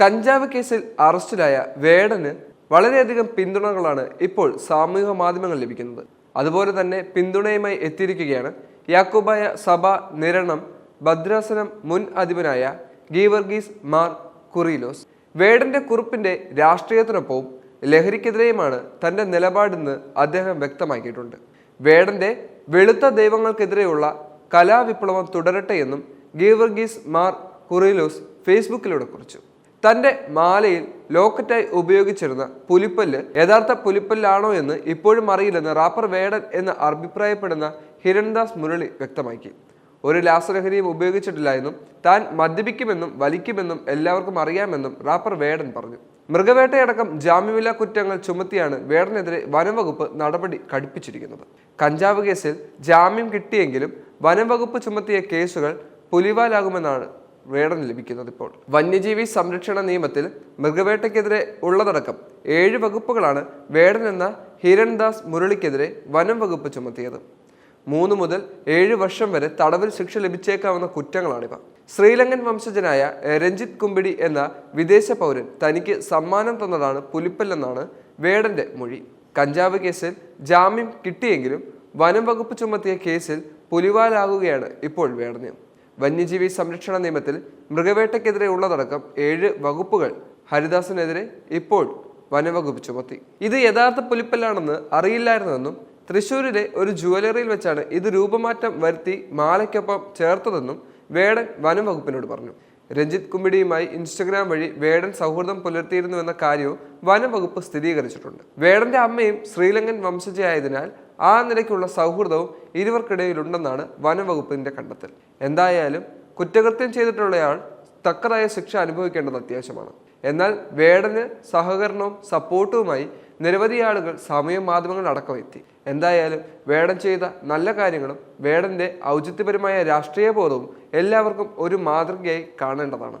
കഞ്ചാവ് കേസിൽ അറസ്റ്റിലായ വേടന് വളരെയധികം പിന്തുണകളാണ് ഇപ്പോൾ സാമൂഹിക മാധ്യമങ്ങൾ ലഭിക്കുന്നത്. അതുപോലെ തന്നെ പിന്തുണയുമായി എത്തിയിരിക്കുകയാണ് യാക്കോബായ സഭ നിരണം ഭദ്രാസനം മുൻ അധിപനായ ഗീവർഗീസ് മാർ കുറിലോസ്. വേടന്റെ കുറിപ്പിന്റെ രാഷ്ട്രീയത്തിനൊപ്പവും ലഹരിക്കെതിരെയുമാണ് തന്റെ നിലപാടെന്ന് അദ്ദേഹം വ്യക്തമാക്കിയിട്ടുണ്ട്. വേടന്റെ വെളുത്ത ദൈവങ്ങൾക്കെതിരെയുള്ള കലാവിപ്ലവം തുടരട്ടെ എന്നും ഗീവർഗീസ് മാർ കുറിലോസ് ഫേസ്ബുക്കിലൂടെ കുറിച്ചു. തന്റെ മാലയിൽ ലോക്കറ്റായി ഉപയോഗിച്ചിരുന്ന പുലിപ്പല്ല് യഥാർത്ഥ പുലിപ്പല്ലാണോ എന്ന് ഇപ്പോഴും അറിയില്ലെന്ന് റാപ്പർ വേടൻ എന്ന് അഭിപ്രായപ്പെടുന്ന ഹിരൺദാസ് മുരളി വ്യക്തമാക്കി. ഒരു ലാസലഹരിയും ഉപയോഗിച്ചിട്ടില്ല എന്നും താൻ മദ്യപിക്കുമെന്നും വലിക്കുമെന്നും എല്ലാവർക്കും അറിയാമെന്നും റാപ്പർ വേടൻ പറഞ്ഞു. മൃഗവേട്ടയടക്കം ജാമ്യമില്ലാ കുറ്റങ്ങൾ ചുമത്തിയാണ് വേടനെതിരെ വനംവകുപ്പ് നടപടി കടുപ്പിച്ചിരിക്കുന്നത്. കഞ്ചാവ് കേസിൽ ജാമ്യം കിട്ടിയെങ്കിലും വനംവകുപ്പ് ചുമത്തിയ കേസുകൾ പുലിവാലാകുമെന്നാണ് വേടൻ ലഭിക്കുന്നത് ഇപ്പോൾ. വന്യജീവി സംരക്ഷണ നിയമത്തിൽ മൃഗവേട്ടയ്ക്കെതിരെ ഉള്ളതടക്കം ഏഴ് വകുപ്പുകളാണ് വേടൻ എന്ന ഹിരൺദാസ് മുരളിക്കെതിരെ വനം വകുപ്പ് ചുമത്തിയത്. മൂന്ന് മുതൽ ഏഴ് വർഷം വരെ തടവിൽ ശിക്ഷ ലഭിച്ചേക്കാവുന്ന കുറ്റങ്ങളാണിവ. ശ്രീലങ്കൻ വംശജനായ രഞ്ജിത് കുമ്പിടി എന്ന വിദേശ പൗരൻ തനിക്ക് സമ്മാനം തന്നതാണ് പുലിപ്പല്ലെന്നാണ് വേടന്റെ മൊഴി. കഞ്ചാവ് കേസിൽ ജാമ്യം കിട്ടിയെങ്കിലും വനം വകുപ്പ് ചുമത്തിയ കേസിൽ പുലിവാലാകുകയാണ് ഇപ്പോൾ വേടന്. വന്യജീവി സംരക്ഷണ നിയമത്തിൽ മൃഗവേട്ടയ്ക്കെതിരെ ഉള്ളതടക്കം ഏഴ് വകുപ്പുകൾ ഹരിദാസിനെതിരെ ഇപ്പോൾ വനവകുപ്പ് ചുമത്തി. ഇത് യഥാർത്ഥ പുലിപ്പല്ലാണെന്ന് അറിയില്ലായിരുന്നെന്നും തൃശൂരിലെ ഒരു ജുവലറിയിൽ വെച്ചാണ് ഇത് രൂപമാറ്റം വരുത്തി മാലയ്ക്കൊപ്പം ചേർത്തതെന്നും വേടൻ വനംവകുപ്പിനോട് പറഞ്ഞു. രഞ്ജിത്ത് കുമ്പിടിയുമായി ഇൻസ്റ്റഗ്രാം വഴി വേടൻ സൗഹൃദം പുലർത്തിയിരുന്നുവെന്ന കാര്യവും വനംവകുപ്പ് സ്ഥിരീകരിച്ചിട്ടുണ്ട്. വേടന്റെ അമ്മയും ശ്രീലങ്കൻ വംശജയായതിനാൽ ആ നിലയ്ക്കുള്ള സൗഹൃദവും ഇരുവർക്കിടയിലുണ്ടെന്നാണ് വനംവകുപ്പിന്റെ കണ്ടെത്തൽ. എന്തായാലും കുറ്റകൃത്യം ചെയ്തിട്ടുള്ളയാൾ തക്കതായ ശിക്ഷ അനുഭവിക്കേണ്ടത് അത്യാവശ്യമാണ്. എന്നാൽ വേടന് സഹകരണവും സപ്പോർട്ടുമായി നിരവധി ആളുകൾ സമയ മാധ്യമങ്ങൾ അടക്കം എത്തി. എന്തായാലും വേടൻ ചെയ്ത നല്ല കാര്യങ്ങളും വേടന്റെ ഔചിത്യപരമായ രാഷ്ട്രീയ ബോധവും എല്ലാവർക്കും ഒരു മാതൃകയായി കാണേണ്ടതാണ്.